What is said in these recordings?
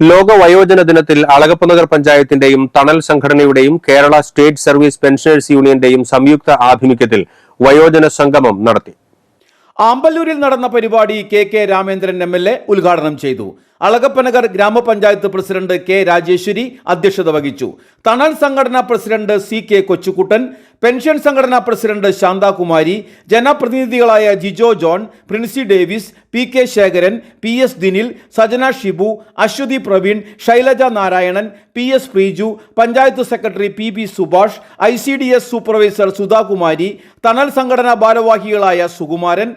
ലോക വയോജന ദിനത്തിൽ അളഗപ്പനഗർ പഞ്ചായത്തിന്റെയും തണൽ സംഘടനയുടെയും കേരള സ്റ്റേറ്റ് സർവീസ് പെൻഷനേഴ്സ് യൂണിയന്റെയും സംയുക്ത ആഭിമുഖ്യത്തിൽ വയോജന സംഗമം നടത്തി. ആമ്പല്ലൂരിൽ നടന്ന പരിപാടി K K Ramendran M L A ഉദ്ഘാടനം ചെയ്തു. അളഗപ്പനഗർ ഗ്രാമപഞ്ചായത്ത് പ്രസിഡന്റ് കെ രാജേശ്വരി അധ്യക്ഷത വഹിച്ചു. തണൽ സംഘടനാ president C K Kochukuttan pension സംഘടനാ president Shanthakumari ജനപ്രതിനിധികളായ Jijo John Princy Davis P K Sekharan P S Dinil Sajana Shibu Aswathy Praveen Shailaja Narayanan P S Preeju panchayat secretary P B Subhash I C D S supervisor Sudhakumari Thanal സംഘടനാ ഭാരവാഹികളായ Sukumaran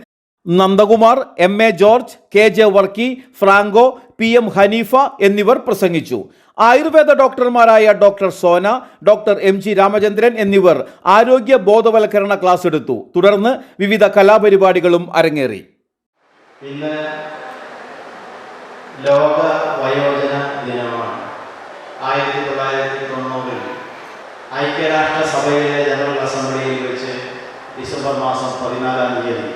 Nandakumar M A George K J Varkey Franco P M Haneefa എന്നിവർ പ്രസംഗിച്ചു. Ayurveda ഡോക്ടർമാരായ doctor Sona doctor M G Ramachandran എന്നിവർ ആരോഗ്യ ബോധവൽക്കരണ class എടുത്തു. തുടർന്ന് വിവിധ കലാപരിപാടികളും അരങ്ങേറി. ഇന്ന് ലോക വയോജന ദിനമാണ്. ആയിരത്തി തൊള്ളായിരത്തി തൊണ്ണൂറിൽ ഐക്യരാഷ്ട്ര സഭയിലെ ജനറൽ അസംബ്ലിയിൽ വെച്ച് ഡിസംബർ മാസം പതിനാലാം തീയതി.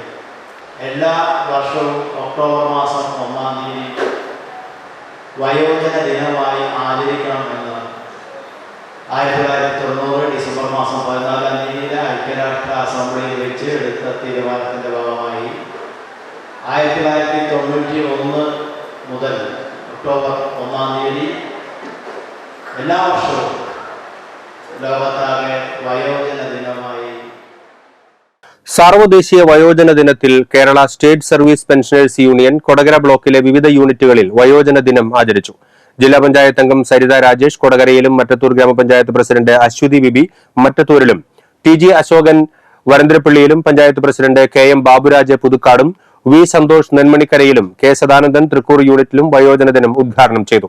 എല്ലാ വർഷവും ഒക്ടോബർ മാസം ഒന്നാം തീയതി വയോജന ദിനമായി ആചരിക്കണമെന്ന് ആയിരത്തി തൊള്ളായിരത്തി തൊണ്ണൂറ് ഡിസംബർ മാസം പതിനാലാം തീയതിയിലെ ഐക്യരാഷ്ട്ര അസംബ്ലിയിൽ വെച്ച് എടുത്ത തീരുമാനത്തിന്റെ ഭാഗമായി ആയിരത്തി തൊള്ളായിരത്തി തൊണ്ണൂറ്റി ഒന്ന് മുതൽ ഒക്ടോബർ ഒന്നാം തീയതി എല്ലാ വർഷവും ലോകത്താകെ വയോജന ദിനമായി സാർവദേശീയ വയോജന ദിനത്തിൽ Kerala state service pensioners union Kodakara ബ്ലോക്കിലെ വിവിധ യൂണിറ്റുകളിൽ വയോജന ദിനം ആചരിച്ചു. ജില്ലാ പഞ്ചായത്ത് അംഗം സരിത രാജേഷ് കൊടകരയിലും മറ്റത്തൂർ ഗ്രാമപഞ്ചായത്ത് പ്രസിഡന്റ് അശ്വതി ബിബി മറ്റത്തൂരിലും T G Asokan വരന്തരപ്പള്ളിയിലും panchayat president K M Baburaj പുതുക്കാടും V Santhosh നെന്മണിക്കരയിലും കെ സദാനന്ദൻ തൃക്കൂർ യൂണിറ്റിലും വയോജന ദിനം ഉദ്ഘാടനം ചെയ്തു.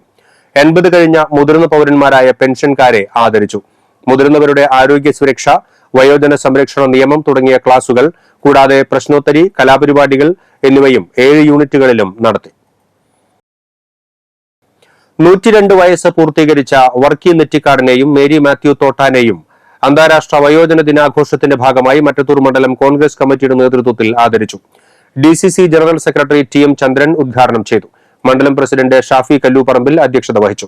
എൺപത് കഴിഞ്ഞ മുതിർന്ന പൗരന്മാരായ പെൻഷൻകാരെ ആദരിച്ചു. മുതിർന്നവരുടെ ആരോഗ്യ സുരക്ഷ വയോജന സംരക്ഷണ നിയമം തുടങ്ങിയ ക്ലാസുകൾ കൂടാതെ പ്രശ്നോത്തരി കലാപരിപാടികൾ എന്നിവയും ഏഴ് യൂണിറ്റുകളിലും നടത്തി. നൂറ്റിരണ്ട് വയസ്സ് പൂർത്തീകരിച്ച വർക്കി നെറ്റിക്കാടിനെയും മേരി മാത്യു തോട്ടാനെയും അന്താരാഷ്ട്ര വയോജന ദിനാഘോഷത്തിന്റെ ഭാഗമായി മറ്റത്തൂർ മണ്ഡലം കോൺഗ്രസ് കമ്മിറ്റിയുടെ നേതൃത്വത്തിൽ ആദരിച്ചു. D general secretary T M Chandran ഉദ്ഘാടനം ചെയ്തു. മണ്ഡലം പ്രസിഡന്റ് ഷാഫി കല്ലൂപ്പറമ്പിൽ അധ്യക്ഷത വഹിച്ചു.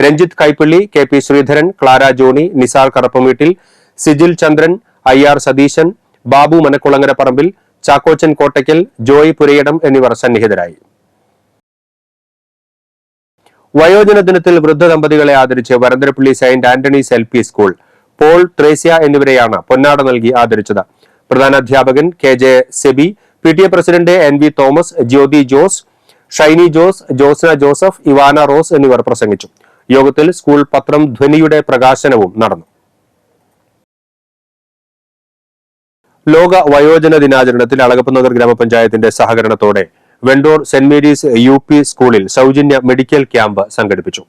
Ranjith Kaipally K P Sreedharan Clara Johny Nisar Karappameettil Sijil Chandran I R Satheesan Babu Manakkulangara Parambil Chackochan Kottakkal Joy Purayidam എന്നിവർ സന്നിഹിതരായി. വയോജന ദിനത്തിൽ വൃദ്ധ ദമ്പതികളെ ആദരിച്ച് Varantharappilly saint Antony's L P school Paul Thresia എന്നിവരെയാണ് പൊന്നാട നൽകി ആദരിച്ചത്. പ്രധാന അധ്യാപകൻ K J Seby P T A president N V Thomas Jyothi Jose Shiny Jose Josna Joseph Ivana Rose എന്നിവർ പ്രസംഗിച്ചു. യോഗത്തിൽ സ്കൂൾ പത്രം ധ്വനിയുടെ പ്രകാശനവും നടന്നു. ലോക വയോജന ദിനാചരണത്തിൽ അളകപ്പനഗർ ഗ്രാമപഞ്ചായത്തിന്റെ സഹകരണത്തോടെ Vendoor saint Mary's U P സ്കൂളിൽ സൗജന്യ മെഡിക്കൽ ക്യാമ്പ് സംഘടിപ്പിച്ചു.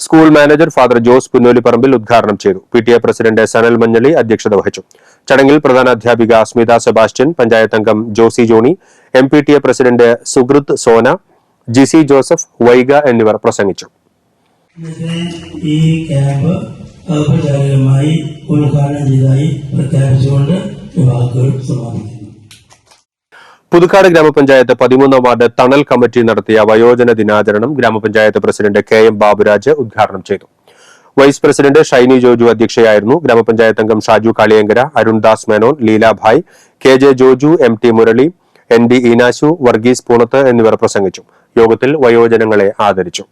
School manager father Jose Punnolipparambil ഉദ്ഘാടനം ചെയ്തു. P T A president Sanal Manjali അധ്യക്ഷത വഹിച്ചു. ചടങ്ങിൽ പ്രധാന അധ്യാപിക അസ്മിത സെബാസ്റ്റ്യൻ പഞ്ചായത്ത് അംഗം Josy Johny M P T A president Suhruth Sona Jisy Joseph Vaiga എന്നിവർ പ്രസംഗിച്ചു. ഈ ക്യാമ്പ് ഔപചാരികമായി ഉദ്ഘാടനം ചെയ്തതായി പ്രഖ്യാപിച്ചുകൊണ്ട് പുതുക്കാട് ഗ്രാമപഞ്ചായത്ത് പതിമൂന്നാം വാർഡ് തണൽ കമ്മിറ്റി നടത്തിയ വയോജന ദിനാചരണം ഗ്രാമപഞ്ചായത്ത് പ്രസിഡന്റ് കെ എം ബാബുരാജ് ഉദ്ഘാടനം ചെയ്തു. വൈസ് പ്രസിഡന്റ് ഷൈനി ജോജു അധ്യക്ഷയായിരുന്നു ഗ്രാമപഞ്ചായത്ത് അംഗം Shaju Kaliyankara Arundas Menon Leelabhai K J Joju M T Murali N D Eenashu Varghese Poonath എന്നിവർ പ്രസംഗിച്ചു. യോഗത്തിൽ വയോജനങ്ങളെ ആദരിച്ചു.